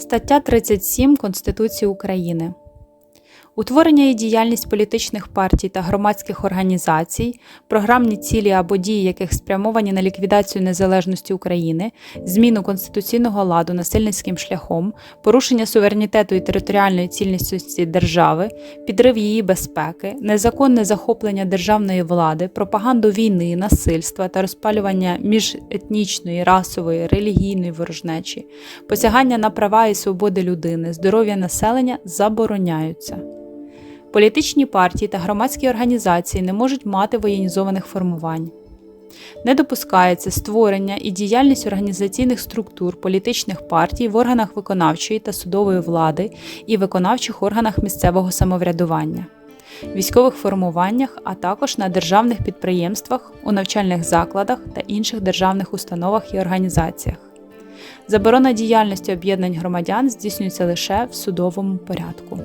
Стаття 37 Конституції України. Утворення і діяльність політичних партій та громадських організацій, програмні цілі або дії яких спрямовані на ліквідацію незалежності України, зміну конституційного ладу насильницьким шляхом, порушення суверенітету і територіальної цілісності держави, підрив її безпеки, незаконне захоплення державної влади, пропаганду війни, насильства та розпалювання міжетнічної, расової, релігійної ворожнечі, посягання на права і свободи людини, здоров'я населення забороняються. Політичні партії та громадські організації не можуть мати воєнізованих формувань. Не допускається створення і діяльність організаційних структур політичних партій в органах виконавчої та судової влади і виконавчих органах місцевого самоврядування, військових формуваннях, а також на державних підприємствах, у навчальних закладах та інших державних установах і організаціях. Заборона діяльності об'єднань громадян здійснюється лише в судовому порядку.